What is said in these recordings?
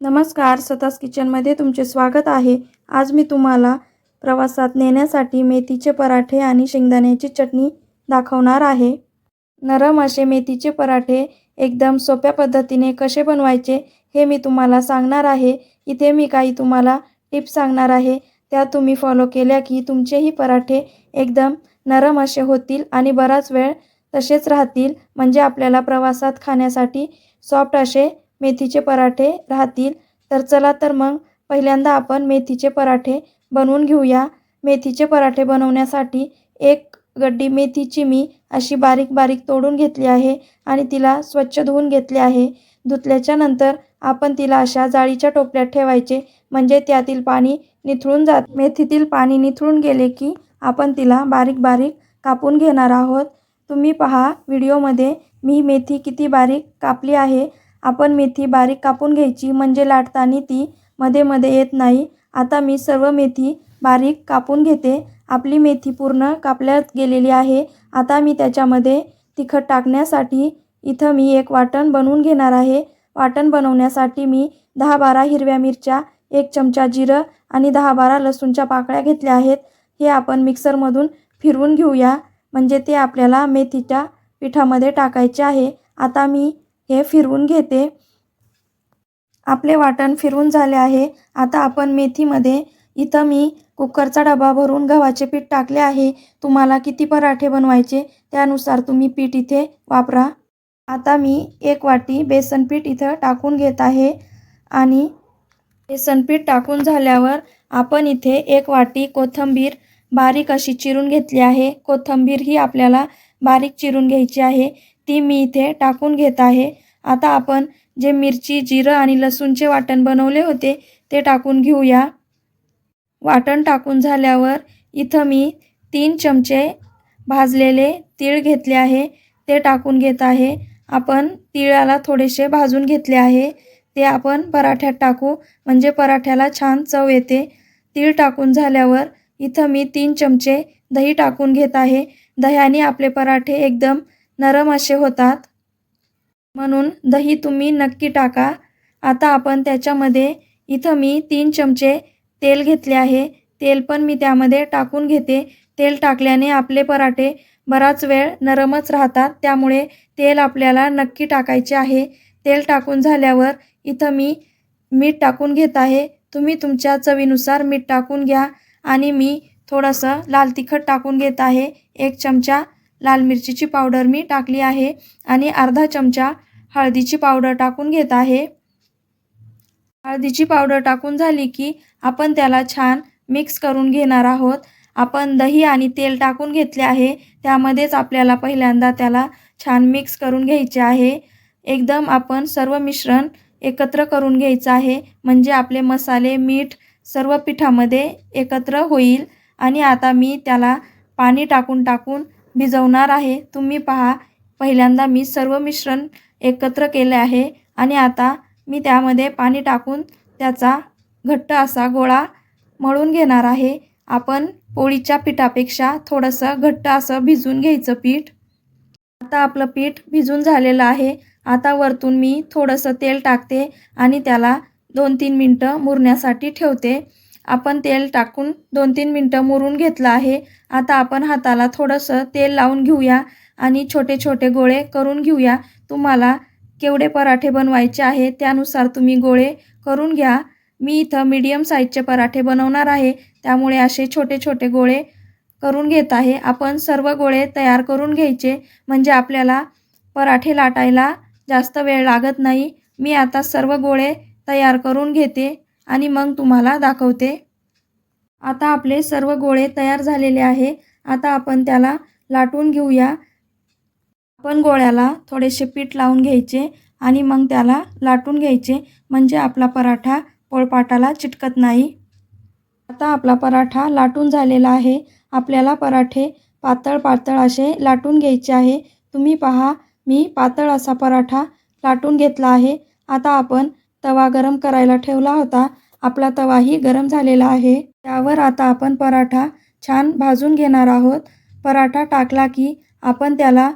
नमस्कार स्वतःच किचनमध्ये तुमचे स्वागत आहे. आज मी तुम्हाला प्रवासात नेण्यासाठी मेथीचे पराठे आणि शेंगदाण्याची चटणी दाखवणार आहे. नरम असे मेथीचे पराठे एकदम सोप्या पद्धतीने कसे बनवायचे हे मी तुम्हाला सांगणार आहे. इथे मी काही तुम्हाला टिप्स सांगणार आहे. त्या तुम्ही फॉलो केल्या की तुमचेही पराठे एकदम नरम असे होतील आणि बराच वेळ तसेच राहतील. म्हणजे आपल्याला प्रवासात खाण्यासाठी सॉफ्ट असे मेथीचे पराठे राहतील. तर चला तर मग पहिल्यांदा आपण मेथीचे पराठे बनवून घेऊया. मेथीचे पराठे बनवण्यासाठी एक गड्डी मेथीची मी अशी बारीक बारीक तोडून घेतली आहे आणि तिला स्वच्छ धुवून घेतले आहे. धुतल्याच्या नंतर आपण तिला अशा जाळीच्या टोपल्यात ठेवायचे म्हणजे त्यातील पाणी निथळून जात. मेथीतील पाणी निथळून गेले की आपण तिला बारीक बारीक कापून घेणार आहोत. तुम्ही पहा व्हिडिओमध्ये मी मेथी किती बारीक कापली आहे आपण मेथी बारीक कापून घ्यायची म्हणजे लाटताना ती मध्ये मध्ये येत नाही. आता मी सर्व मेथी बारीक कापून घेते. आपली मेथी पूर्ण कापल्यात गेलेली आहे. आता मी त्याच्यामध्ये तिखट टाकण्यासाठी इथं मी एक वाटण बनवून घेणार आहे. वाटण बनवण्यासाठी मी दहा बारा हिरव्या मिरच्या एक चमचा जिरं आणि दहा बारा लसूणच्या पाकळ्या घेतल्या आहेत. हे आपण मिक्सरमधून फिरवून घेऊया. म्हणजे ते आपल्याला मेथीच्या पिठामध्ये टाकायचे आहे. आता मी हे फिरवून घेते. आपले वाटण फिरवून झाले आहे. आता आपण मेथीमध्ये इथं मी कुकरचा डबा भरून गव्हाचे पीठ टाकले आहे. तुम्हाला किती पराठे बनवायचे त्यानुसार तुम्ही पीठ इथे वापरा. आता मी एक वाटी बेसन पीठ इथं टाकून घेत आहे. आणि बेसन पीठ टाकून झाल्यावर आपण इथे एक वाटी कोथिंबीर बारीक अशी चिरून घेतली आहे. कोथिंबीर ही आपल्याला बारीक चिरून घ्यायची आहे. ती मी इथे टाकून घेत आहे. आता आपण जे मिरची जिरं आणि लसूणचे वाटण बनवले होते ते टाकून घेऊया. वाटण टाकून झाल्यावर इथं मी तीन चमचे भाजलेले तीळ घेतले आहे. ते टाकून घेत आहे. आपण तिळाला थोडेसे भाजून घेतले आहे. ते आपण पराठ्यात टाकू म्हणजे पराठ्याला छान चव येते. तीळ टाकून झाल्यावर इथं मी तीन चमचे दही टाकून घेत आहे. दह्याने आपले पराठे एकदम नरम असे होतात. म्हणून दही तुम्ही नक्की टाका. आता आपण त्याच्यामध्ये इथं मी तीन चमचे तेल घेतले आहे. तेल पण मी त्यामध्ये टाकून घेते. तेल टाकल्याने आपले पराठे बराच वेळ नरमच राहतात. त्यामुळे तेल आपल्याला नक्की टाकायचे आहे. तेल टाकून झाल्यावर इथं मी मीठ टाकून घेत आहे. तुम्ही तुमच्या चवीनुसार मीठ टाकून घ्या. आणि मी थोडंसं लाल तिखट टाकून घेत आहे. एक चमचा लाल मिरचीची पावडर मी टाकली आहे आणि अर्धा चमचा हळदीची पावडर टाकून घेत आहे. हळदीची पावडर टाकून झाली की आपण त्याला छान मिक्स करून घेणार आहोत. आपण दही आणि तेल टाकून घेतले आहे. त्यामध्येच आपल्याला पहिल्यांदा त्याला छान मिक्स करून घ्यायचे आहे. एकदम आपण सर्व मिश्रण एकत्र करून घ्यायचं आहे. म्हणजे आपले मसाले मीठ सर्व पिठामध्ये एकत्र होईल. आणि आता मी त्याला पाणी टाकून टाकून भिजवणार आहे. तुम्ही पहा पहिल्यांदा मी सर्व मिश्रण एकत्र केले आहे आणि आता मी त्यामध्ये पाणी टाकून त्याचा घट्ट असा गोळा मळून घेणार आहे. आपण पोळीच्या पिठापेक्षा थोडंसं घट्ट असं भिजून घ्यायचं पीठ. आता आपलं पीठ भिजून झालेलं आहे. आता वरतून मी थोडंसं तेल टाकते आणि त्याला दोन तीन मिनटं मुरण्यासाठी ठेवते. आपण तेल टाकून दोन तीन मिनटं मुरून घेतलं आहे. आता आपण हाताला थोडंसं तेल लावून घेऊया आणि छोटे छोटे गोळे करून घेऊया. तुम्हाला केवढे पराठे बनवायचे आहे त्यानुसार तुम्ही गोळे करून घ्या. मी इथं मीडियम साईजचे पराठे बनवणार आहे. त्यामुळे असे छोटे छोटे गोळे करून घेत आहे. आपण सर्व गोळे तयार करून घ्यायचे. म्हणजे आपल्याला पराठे लाटायला जास्त वेळ लागत नाही. मी आता सर्व गोळे तयार करून घेते. आणि मग तुम्हाला दाखवते. आता आपले सर्व गोळे तयार झालेले आहे. आता आपण त्याला लाटून घेऊया. आपण गोळ्याला थोडेसे पीठ लावून घ्यायचे आणि मग त्याला लाटून घ्यायचे. म्हणजे आपला पराठा पोळपाटाला चिटकत नाही. आता आपला पराठा लाटून झालेला आहे. आपल्याला पराठे पातळ पातळ असे लाटून घ्यायचे आहे. तुम्ही पहा मी पातळ असा पराठा लाटून घेतला आहे. आता आपण तवा गरम करायला ठेवला होता. आपला तवाही गरम झालेला आहे. त्यावर आता आपण पराठा छान भाजून घेणार आहोत. पराठा टाकला की आपण त्याला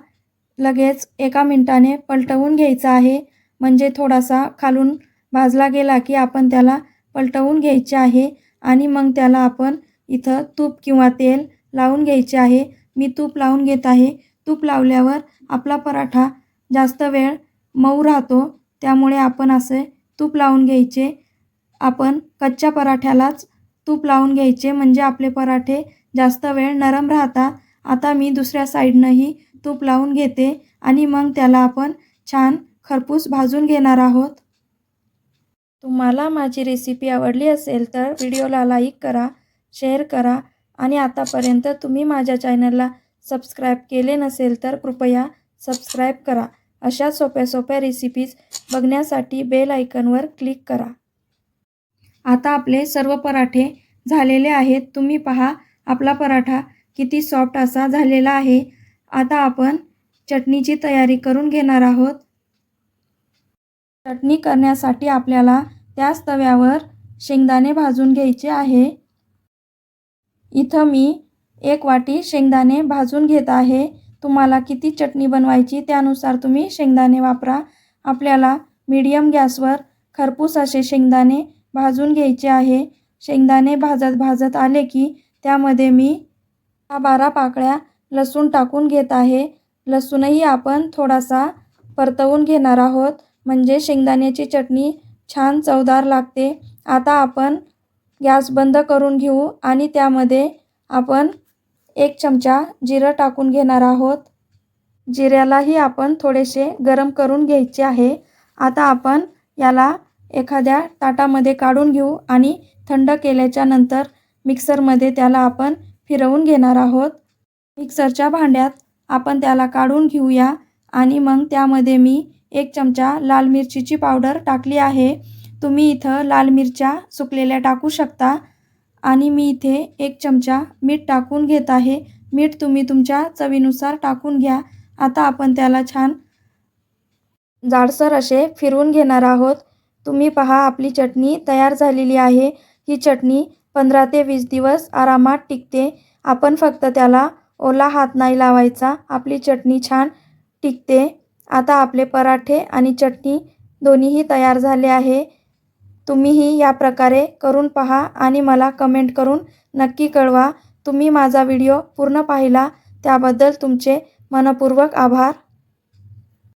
लगेच एका मिनटाने पलटवून घ्यायचा आहे. म्हणजे थोडासा खालून भाजला गेला की आपण त्याला पलटवून घ्यायचे आहे आणि मग त्याला आपण इथं तूप किंवा तेल लावून घ्यायचे आहे. मी तूप लावून घेत आहे. तूप लावल्यावर आपला पराठा जास्त वेळ मऊ राहतो. त्यामुळे आपण असे तूप लावून घ्यायचे. आपण कच्च्या पराठ्यालाच तूप लावून घ्यायचे म्हणजे आपले पराठे जास्त वेळ नरम राहतात आता मी दुसऱ्या साईडनंही तूप लावून घेते आणि मग त्याला आपण छान खरपूस भाजून घेणार आहोत. तुम्हाला माझी रेसिपी आवडली असेल तर व्हिडिओला लाईक करा शेअर करा आणि आतापर्यंत तुम्ही माझ्या चॅनलला सबस्क्राईब केले नसेल तर कृपया सबस्क्राईब करा. अशा सोप्या सोप्या रेसिपीज बघण्यासाठी बेल आयकनवर क्लिक करा. आता आपले सर्व पराठे झालेले आहेत. तुम्ही पहा आपला पराठा किती सॉफ्ट असा झालेला आहे. आता आपण चटणीची तयारी करून घेणार आहोत. चटणी करण्यासाठी आपल्याला त्याच तव्यावर शेंगदाणे भाजून घ्यायचे आहे. इथं मी एक वाटी शेंगदाणे भाजून घेत आहे. तुम्हाला किती चटणी बनवायची त्यानुसार तुम्ही शेंगदाणे वापरा. आपल्याला मीडियम गॅसवर खरपूस असे शेंगदाणे भाजून घ्यायचे आहे. शेंगदाणे भाजत भाजत आले की त्यामध्ये मी हा बारा पाकळ्या लसूण टाकून घेत आहे. लसूणही आपण थोडासा परतवून घेणार आहोत. म्हणजे शेंगदाण्याची चटणी छान चवदार लागते. आता आपण गॅस बंद करून घेऊ आणि त्यामध्ये आपण एक चमचा जिरं टाकून घेणार आहोत. जिऱ्यालाही आपण थोडेसे गरम करून घ्यायचे आहे. आता आपण याला एखाद्या ताटामध्ये काढून घेऊ आणि थंड केल्याच्यानंतर मिक्सरमध्ये त्याला आपण फिरवून घेणार आहोत. मिक्सरच्या भांड्यात आपण त्याला काढून घेऊया आणि मग त्यामध्ये मी एक चमचा लाल मिरचीची पावडर टाकली आहे. तुम्ही इथं लाल मिरच्या सुकलेल्या टाकू शकता. आणि मी इथे एक चमचा मीठ टाकून घेत आहे. मीठ तुम्ही तुमच्या चवीनुसार टाकून घ्या. आता आपण त्याला छान जाडसर असे फिरवून घेणार आहोत. तुम्ही पहा आपली चटणी तयार झालेली आहे. ही चटणी पंधरा ते वीस दिवस आरामात टिकते. आपण फक्त त्याला ओला हात नाही लावायचा. आपली चटणी छान टिकते. आता आपले पराठे आणि चटणी दोन्हीही तयार झाले आहे. तुम्हीही या प्रकारे करून पहा आणि मला कमेंट करून नक्की कळवा. तुम्ही माझा व्हिडिओ पूर्ण पाहिला त्याबद्दल तुमचे मनपूर्वक आभार.